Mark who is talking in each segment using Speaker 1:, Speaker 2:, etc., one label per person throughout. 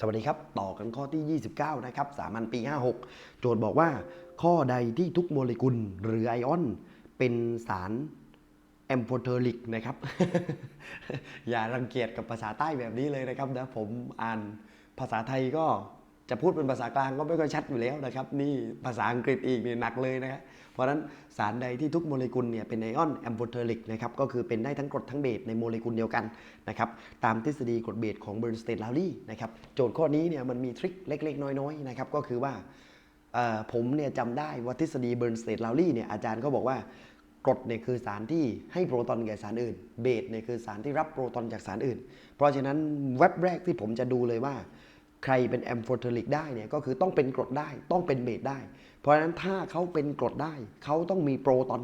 Speaker 1: สวัสดีครับ ต่อกันข้อที่ 29 นะครับ สามัญปี 56 โจทย์บอกว่า ข้อใดที่ทุกโมเลกุลหรือไอออน เป็นสารแอมโพเทอริกนะครับ อย่ารังเกียจกับภาษาใต้แบบนี้เลยนะครับนะผมอ่านภาษาไทยก็ จะพูดเป็นภาษากลางก็ไม่ค่อยชัดอยู่แล้วนะครับนี่ภาษาอังกฤษอีกเนี่ยหนักเลยนะครับเพราะฉะนั้นสารใดที่ทุกโมเลกุลเนี่ยเป็นไอออนแอมโฟเทอริกนะครับก็คือเป็นได้ทั้งกรดทั้งเบสในโมเลกุลเดียวกันนะครับตามทฤษฎีกรดเบสของเบ r ร์นสเตนลาวลีนะครับโจทย์ข้อนี้เนี่ยมันมีทริคเล็ก ๆ น้อยๆนะครับก็คือว่าผมเนี่ยจำได้ว่าทฤษฎีเบิร์นสเตทลาวลีเนี่ยอาจารย์ก็บอกว่ากรดเนี่ยคือสารที่ให้โปรตอนแก่สารอื่น เบสเนี่ยคือสารที่รับโปรตอนจากสารอื่น เพราะฉะนั้นเว็บแรกที่ผมจะดูเลยว่า ใครเป็นแอมโฟเทอริกได้เนี่ยก็คือต้องเป็นกรดได้ต้องเป็นเบสได้ เพราะฉะนั้นถ้าเขาเป็นกรดได้ เขาต้องมีโปรตอน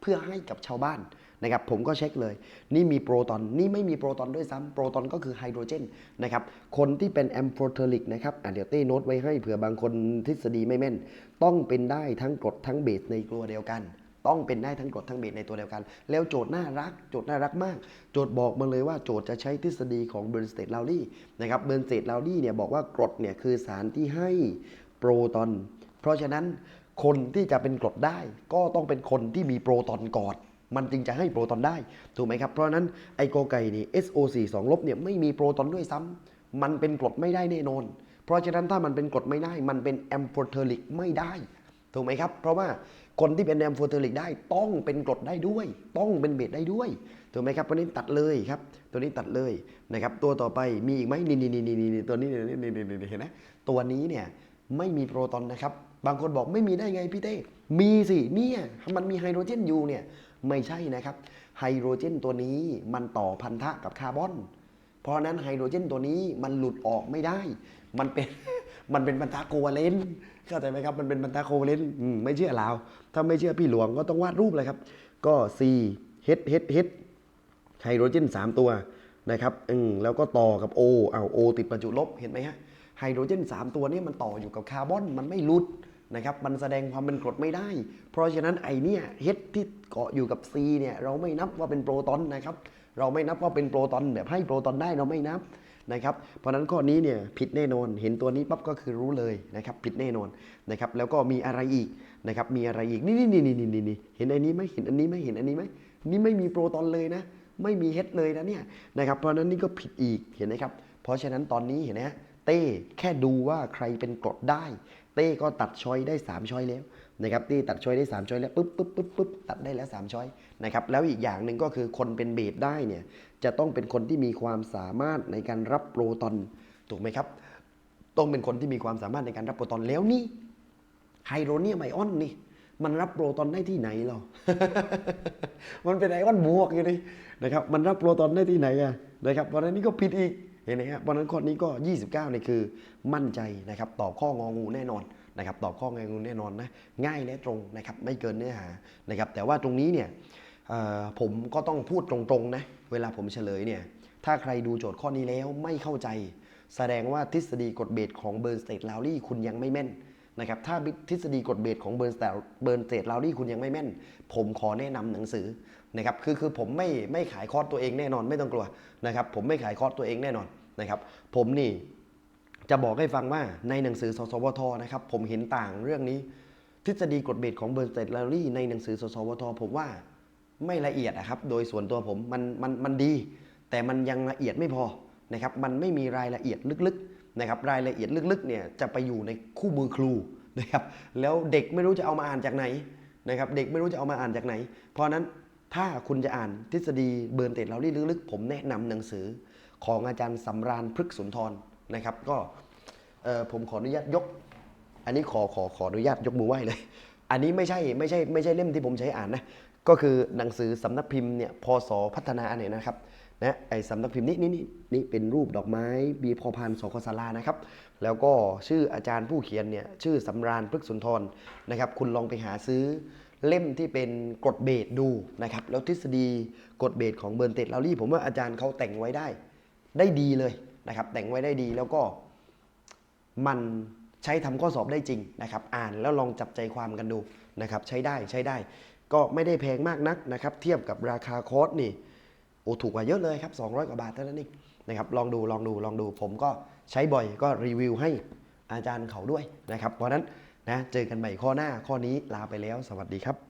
Speaker 1: เพื่อให้กับชาวบ้านนะครับผมก็เช็คเลย นี่มีโปรตอนนี่ไม่มีโปรตอนด้วยซ้ำโปรตอนก็คือไฮโดรเจนนะครับคนที่เป็นแอมโฟเทอริกนะครับเดี๋ยวเต้โน้ตไว้ให้เผื่อบางคนทฤษฎีไม่แม่น ต้องเป็นได้ทั้งกรดทั้งเบสในตัวเดียวกัน ต้องเป็นได้ทั้งกรดทั้งเบสในตัวเดียวกัน แล้วโจทย์น่ารัก โจทย์น่ารักมาก โจทย์บอกมาเลยว่าโจทย์จะใช้ทฤษฎีของเบ r ร์นสเตทลาวลีนะครับเบ r ร์นสเตทลาวลีเนี่ยบอกว่ากรดเนี่ยคือสารที่ให้โปรตอน เพราะฉะนั้นคนที่จะเป็นกรดได้ ก็ต้องเป็นคนที่มีโปรตอนก่อนมันจึงจะให้โปรตอนได้ ถูกไหมครับ เพราะฉะนั้นไอโกไก่นี่ SO4 2ลบเนี่ยไม่มีโปรตอนด้วยซ้ำมันเป็นกรดไม่ได้แน่นอน เพราะฉะนั้นถ้ามันเป็นกรดไม่ได้ มันเป็นแอมโฟเทอริกไม่ได้ ถูกไหมครับ เพราะว่าคนที่เป็นแอมโฟเทอริกได้ต้องเป็นกรดได้ด้วย ต้องเป็นเบสได้ด้วย ถูกไหมครับเพราะนี้ตัดเลยครับ ตัวนี้ตัดเลยนะครับ ตัวต่อไปมีอีกไหมนี่นี่นี่นี่นี่ตัวนี้นี่นี่นี่นี่เห็นไหมตัวนี้เนี่ยไม่มีโปรตอนนะครับ บางคนบอกไม่มีได้ไงพี่เต้ มีสิเนี่ยมันมีไฮโดรเจนอยู่เนี่ยไม่ใช่นะครับ ไฮโดรเจนตัวนี้มันต่อพันธะกับคาร์บอน เพราะนั้นไฮโดรเจนตัวนี้มันหลุดออกไม่ได้ มันเป็น มันเป็นพันธะโควัลเลนต์เข้าใจไหมครับ มันเป็นพันธะโควัลเลนต์ไม่เชื่อเราถ้าไม่เชื่อพี่หลวงก็ต้องวาดรูปเลยครับ ก็ C H H H ไฮโดรเจน 3 ตัวนะครับอืมแล้วก็ต่อกับ O เอา O ติดประจุลบเห็นไหมฮะไฮโดรเจน 3 ตัวนี้มันต่ออยู่กับคาร์บอนมันไม่หลุดนะครับ มันแสดงความเป็นกรดไม่ได้ เพราะฉะนั้นไอเนี่ย H ที่เกาะอยู่กับ C เนี่ยเราไม่นับว่าเป็นโปรตอนนะครับ เราไม่นับว่าเป็นโปรตอนแบบให้โปรตอนได้เราไม่นับ นะครับ เพราะนั้นข้อนี้เนี่ยผิดแน่นอน เห็นตัวนี้ปั๊บก็คือรู้เลยนะครับผิดแน่นอนนะครับ แล้วก็มีอะไรอีกนะครับ มีอะไรอีกนี่นี่นี่นี่นี่นี่เห็นอันนี้ไหมเห็นอันนี้ไหมเห็นอันนี้ไหมนี่ไม่มีโปรตอนเลยนะ ไม่มีเฮดเลยนะเนี่ยนะครับ เพราะนั้นนี่ก็ผิดอีกเห็นไหมครับ เพราะฉะนั้นตอนนี้เห็นไหมเต้แค่ดูว่าใครเป็นกรดได้ เต้ก็ตัดชอยได้ 3ชอยแล้ว นะครับเต้ตัดช้อยได้3ช้อยแล้วปุ๊บปุ๊บปุ๊บปุ๊บตัดได้แล้ว3ช้อยนะครับแล้วอีกอย่างหนึ่งก็คือคนเป็นเบสได้เนี่ยจะต้องเป็นคนที่มีความสามารถในการรับโปรตอนถูกไหมครับ ต้องเป็นคนที่มีความสามารถในการรับโปรตอนแล้วนี่ไฮโดรเนียมไอออนนี่มันรับโปรตอนได้ที่ไหนหรอ มันเป็นไอออนบวกอยู่นี่นะครับ มันรับโปรตอนได้ที่ไหนอะนะครับเพราะฉะนั้นนี่ก็ผิดอีก เห็นไหมครับเพราะฉะนั้นข้อนี้ก็ 29เนี่ยคือมั่นใจนะครับ ตอบข้ององูแน่นอน นะครับตอบข้ององูแน่นอนนะง่ายและตรงนะครับไม่เกินเนื้อหานะครับแต่ว่าตรงนี้เนี่ยผมก็ต้องพูดตรงๆนะเวลาผมเฉลยเนี่ยถ้าใครดูโจทย์ข้อนี้แล้วไม่เข้าใจ แสดงว่าทฤษฎีกฎเบสของเบิร์นสเตทลาวลี่คุณยังไม่แม่นนะครับถ้าทฤษฎีกฎเบสของเบิร์นสเตทเบิร์นสเตทลาวลี่คุณยังไม่แม่น ผมขอแนะนำหนังสือนะครับคือคือผมไม่ไม่ขายคอร์สตัวเองแน่นอนไม่ต้องกลัวนะครับผมไม่ขายคอร์สตัวเองแน่นอนนะครับผมนี่ จะบอกให้ฟังว่าในหนังสือสสวทนะครับผมเห็นต่างเรื่องนี้ ทฤษฎีกฎเบสของเบิร์สเตทลาวลี่ในหนังสือสสวทผมว่าไม่ละเอียดอะครับโดยส่วนตัวผมมันมันมันดี แต่มันยังละเอียดไม่พอนะครับมันไม่มีรายละเอียดลึกๆนะครับรายละเอียดลึกๆเนี่ยจะไปอยู่ในคู่มือครูนะครับแล้วเด็กไม่รู้จะเอามาอ่านจากไหนนะครับเด็กไม่รู้จะเอามาอ่านจากไหน เพราะนั้นถ้าคุณจะอ่านทฤษฎีเบิร์นเตดเราลี่ลึกๆ ผมแนะนำหนังสือของอาจารย์สำราญพฤกษุนทร นะครับ ก็ผมขออนุญาตยก อันนี้ขอขอขออนุญาตยกมือไหว้เลย อันนี้ไม่ใช่ไม่ใช่ไม่ใช่เล่มที่ผมใช้อ่านนะก็คือหนังสือสำนักพิมพ์เนี่ยพศพัฒนาเนี่ยนะครับนะไอ้สำนักพิมพ์นี้นี่นี่นี่เป็นรูปดอกไม้บีพอพานสกสลานะครับ แล้วก็ชื่ออาจารย์ผู้เขียนเนี่ยชื่อสำราญพฤกษุนทรนะครับ คุณลองไปหาซื้อเล่มที่เป็นกฎเบสดูนะครับ แล้วทฤษฎีกฎเบสของเบิร์นเตดลาลี่ ผมว่าอาจารย์เขาแต่งไว้ได้ ได้ดีเลย นะครับ แต่งไว้ได้ดีแล้วก็มันใช้ทำข้อสอบได้จริงนะครับ อ่านแล้วลองจับใจความกันดูนะครับ ใช้ได้ใช้ได้ ก็ไม่ได้แพงมากนักนะครับ เทียบกับราคาคอร์สนี่โอ้ถูกกว่าเยอะเลยครับ 200 กว่าบาทเท่านั้นเองนะครับ ลองดูลองดูลองดู ผมก็ใช้บ่อยก็รีวิวให้อาจารย์เขาด้วยนะครับ เพราะนั้นนะเจอกันใหม่ข้อหน้าข้อนี้ลาไปแล้ว สวัสดีครับ